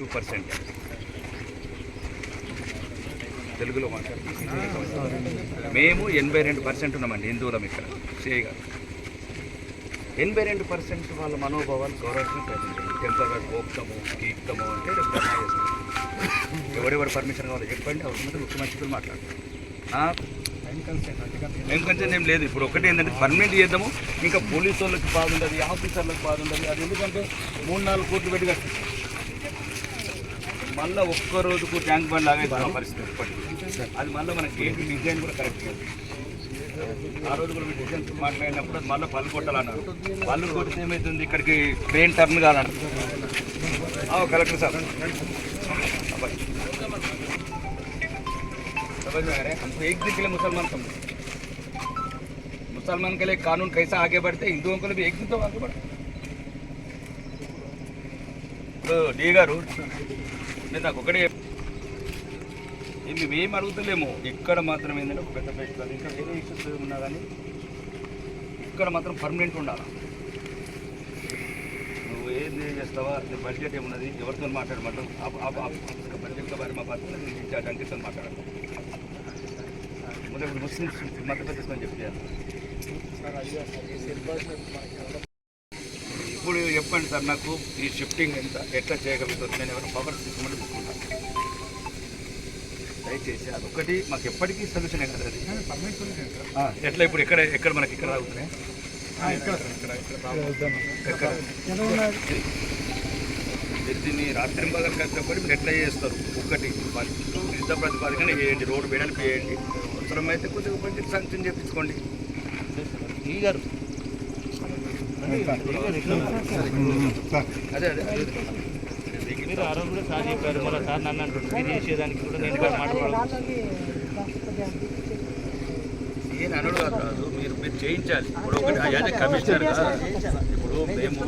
Two percent తెలుగులో మాట్లాడుతున్నాం. మేము ఎనభై రెండు పర్సెంట్ ఉన్నామండి హిందువులం ఇక్కడ చేయగా ఎనభై రెండు పర్సెంట్ వాళ్ళ మనోభావాలు గౌరవించడం ప్రయత్నించండి టెంపరీ గోప్తము కీర్తము అంటే ఎవరెవరు పర్మిషన్ కావాలి చెప్పండి అవసరం ముఖ్యమంత్రులు మాట్లాడతారు. ఏం కొంచెం ఏం లేదు. ఇప్పుడు ఒకటి ఏంటంటే పర్మనెంట్ చేద్దాము ఇంకా పోలీసు వాళ్ళకి బాగుంటుంది ఆఫీసర్లకు బాగుంటుంది అది ఎందుకంటే మూడు నాలుగు కోట్లు పెట్టి కట్టించారు మళ్ళీ ఒక్క రోజుకు ట్యాంక్ బండ్ లాగా ఇస్తున్న పరిస్థితి ఇప్పటికీ అది మళ్ళీ మన గేట్ డిజైన్ కూడా కరెక్ట్ కాదు ఆ రోజు కూడా డిజైన్ మాట్లాడినప్పుడు అది మళ్ళీ పళ్ళు కొట్టాలన్నారు పళ్ళు కొడితే ఏమవుతుంది ఇక్కడికి ట్రైన్ టర్న్ కాదంట ఆ, కలెక్టర్ సార్ అబ్బాయి. समझ में आ रहा है हमको एक दिन के लिए मुसलमान समझो मुसलमान के लिए कानून कैसा आगे बढ़ते हैं हिंदुओं के लिए भी एक दिन तो आगे बढ़ते तो डी గారు నేను నాకు ఒకటే మేము ఏం అడుగుతలేము. ఇక్కడ మాత్రం ఏంటంటే ఒక పెద్ద ఫెస్టివల్ ఇంకా వేరే ఇష్యూస్ ఉన్నా కానీ ఇక్కడ మాత్రం పర్మనెంట్ ఉండాలి? నువ్వు ఏం చేస్తావా? నీ బడ్జెట్ ఏమున్నది? ఎవరితో మాట్లాడమంటావు? బడ్జెట్ వారి మా బాధ్యత నేను ఇన్ఛార్జ్ అంకితో మాట్లాడాలి ముందు ముస్లిమ్స్ మత ప్రతిష్టని చెప్పారు చెప్పండి సార్ నాకు ఈ షిఫ్టింగ్ ఎంత ఎట్లా చేయగలుగుతుంది నేను ఎవరైనా పవర్ తీసుకోమని తీసుకుంటాను దయచేసి అదొకటి మాకు ఎప్పటికీ సొల్యూషన్ కదా అది. ఎట్లా ఇప్పుడు ఎక్కడ ఎక్కడ మనకి ఇక్కడ అవుతున్నాయి దీన్ని రాత్రి భాగం కష్టపడి మీరు ఎట్లా చేస్తారు? ఒకటి ఫస్ట్ యుద్ధ ప్రతిపాదన చేయండి రోడ్డు వేయడానికి వేయండి అవసరమైతే కొద్దిగా బడ్జెట్ శాంక్షన్ చేయించుకోండి. ఈ గారు మీరు ఆ రోజు కూడా సార్ చెప్పారు మళ్ళీ సార్ నన్ను అంటున్నారు మీరు చేసేదానికి కూడా నేను కూడా మాట్లాడాలి నేను అనడు కాదు మీరు మీరు చేయించాలి ఇప్పుడు ఒకటి అదే కమిషనర్ ఇప్పుడు మేము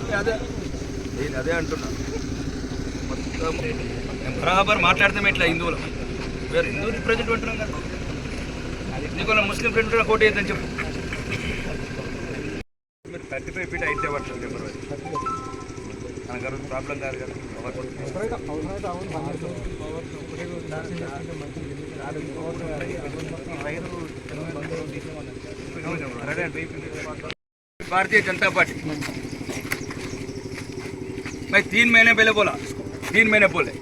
నేను అదే నేను అదే అంటున్నా మొత్తం మేము బరాబర్ మాట్లాడతాం ఇట్లా హిందువులు? వేరు హిందూ రిప్రజెంట్ అంటున్నాం కదా. నీకు ముస్లిం ఫ్రెండ్ కోటి ఏంటని చెప్పు మీరు థర్టీ ఫైవ్ ఫీట్ అయితే పడుతుంది నెంబర్ మనకు ప్రాబ్లం కాదు కదా भारतीय जनता पार्टी मैं तीन महीने पहले बोला तीन महीने बोले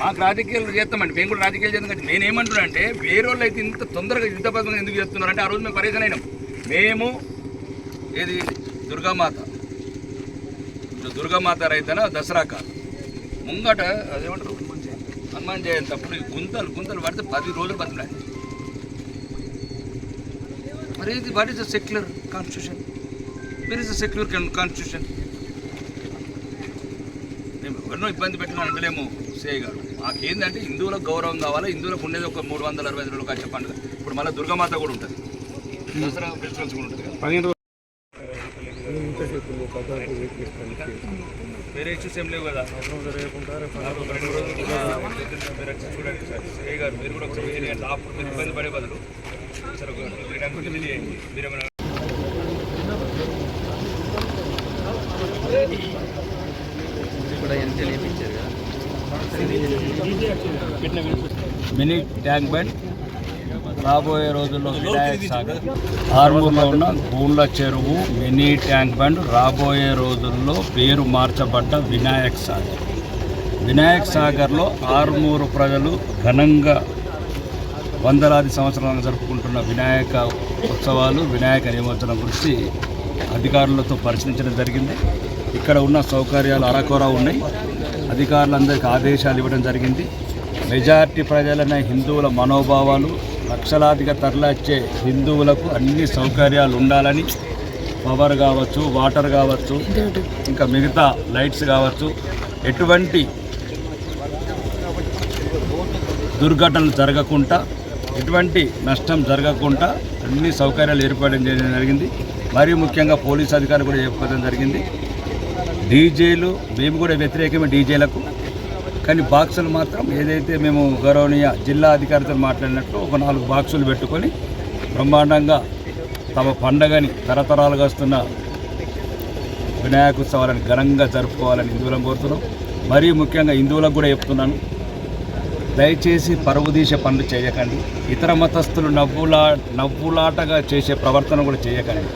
మాకు రాజకీయాలు చేస్తామండి. మేము కూడా రాజకీయాలు చేస్తాం. కానీ నేనేమంటున్నా అంటే వేరే వాళ్ళు అయితే ఇంత తొందరగా యుద్ధ పథకం ఎందుకు చేస్తున్నారు అంటే ఆ రోజు మేము పరేషన్ అయినాం. మేము ఏది దుర్గామాత. ఇప్పుడు దుర్గామాత రైతన దసరా కాదు. ముంగట అదేమంటారు? హనుమాన్ జయంతి అప్పుడు గుంతలు గుంతలు పడితే పది రోజులు పడుతున్నాయి మరి ఇది what is the secular constitution where is the secular constitution మేము ఎవరినో ఇబ్బంది పెట్టిన అంటలేము సేయ్ గారు. మాకేందంటే హిందువులకు గౌరవం కావాలా హిందువులకు ఉండేది ఒక మూడు వందల అరవై ఐదు రోజులు వచ్చే పండుగ. ఇప్పుడు మళ్ళీ దుర్గామాత కూడా ఉంటుంది. దసరా ఫెస్టివల్స్ కూడా ఉంటుంది కదా. వేరే ఇష్యూస్ ఏం లేవు కదా. రెండు రోజులు మీరు వచ్చి చూడండి సార్ గారు మీరు కూడా ఒకసారి అప్పుడు మీరు ఇబ్బంది పడే బదులు సార్ ఒక రిటర్న్ తెలియజేయండి మీరేమైనా మినీ ట్యాంక్ బండ్. రాబోయే రోజుల్లో వినాయక సాగర్. ఆర్మూర్లో ఉన్న గూండ్ల చెరువు మినీ ట్యాంక్ బండ్. రాబోయే రోజుల్లో పేరు మార్చబడ్డ వినాయక్ సాగర్. వినాయక్ సాగర్లో ఆర్మూరు ప్రజలు ఘనంగా వందలాది సంవత్సరాలను జరుపుకుంటున్న వినాయక ఉత్సవాలు వినాయక నిమజ్జనం గురించి అధికారులతో పరిశీలించడం జరిగింది. ఇక్కడ ఉన్న సౌకర్యాలు అరకొర ఉన్నాయి. అధికారులందరికీ ఆదేశాలు ఇవ్వడం జరిగింది. మెజార్టీ ప్రజలైన హిందువుల మనోభావాలు లక్షలాదిగా తరలిచ్చే హిందువులకు అన్ని సౌకర్యాలు ఉండాలని పవర్ కావచ్చు వాటర్ కావచ్చు ఇంకా మిగతా లైట్స్ కావచ్చు ఎటువంటి దుర్ఘటనలు జరగకుండా ఎటువంటి నష్టం జరగకుండా అన్ని సౌకర్యాలు ఏర్పాటు చేయడం జరిగింది. మరీ ముఖ్యంగా పోలీస్ అధికారులు కూడా చెప్పడం జరిగింది. డీజేలు మేము కూడా వ్యతిరేకమే డీజేలకు. కానీ బాక్సులు మాత్రం ఏదైతే మేము గౌరవనీయ జిల్లా అధికారితో మాట్లాడినట్టు ఒక నాలుగు బాక్సులు పెట్టుకొని బ్రహ్మాండంగా తమ పండగని తరతరాలుగా వస్తున్న వినాయక ఉత్సవాలను ఘనంగా జరుపుకోవాలని హిందువులను కోరుతున్నాం. మరీ ముఖ్యంగా హిందువులకు కూడా చెప్తున్నాను. దయచేసి పరువు పనులు చేయకండి. ఇతర మతస్థులు నవ్వులా నవ్వులాటగా చేసే ప్రవర్తన కూడా చేయకండి.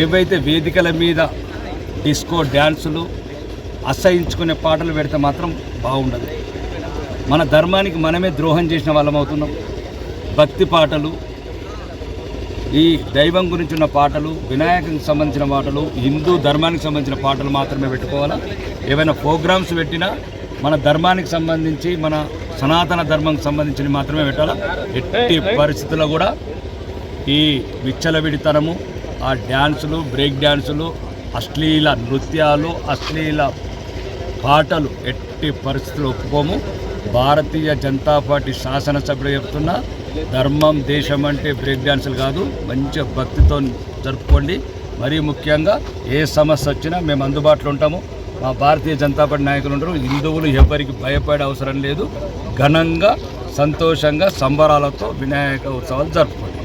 ఏవైతే వేదికల మీద డిస్కో డ్యాన్సులు అసహించుకునే పాటలు పెడితే మాత్రం బాగుండదు. మన ధర్మానికి మనమే ద్రోహం చేసిన వాళ్ళం అవుతున్నాం. భక్తి పాటలు ఈ దైవం గురించి ఉన్న పాటలు వినాయకునికి సంబంధించిన పాటలు హిందూ ధర్మానికి సంబంధించిన పాటలు మాత్రమే పెట్టుకోవాలా? ఏవైనా ప్రోగ్రామ్స్ పెట్టినా మన ధర్మానికి సంబంధించి మన సనాతన ధర్మానికి సంబంధించి మాత్రమే పెట్టాలా? ఎట్టి పరిస్థితుల్లో కూడా ఈ విచ్చలవిడితనము ఆ డ్యాన్సులు బ్రేక్ డ్యాన్సులు అశ్లీల నృత్యాలు అశ్లీల పాటలు ఎట్టి పరిస్థితులు ఒప్పుకోము. భారతీయ జనతా పార్టీ శాసనసభ్యుడు చెప్తున్నా ధర్మం దేశం అంటే బ్రేక్ డ్యాన్సులు కాదు. మంచి భక్తితో జరుపుకోండి. మరీ ముఖ్యంగా ఏ సమస్య వచ్చినా మేము అందుబాటులో ఉంటాము. మా భారతీయ జనతా పార్టీ నాయకులు ఉంటారు హిందువులు ఎవరికి భయపడే అవసరం లేదు. ఘనంగా సంతోషంగా సంబరాలతో వినాయక ఉత్సవాలు జరుపుకుంటాం.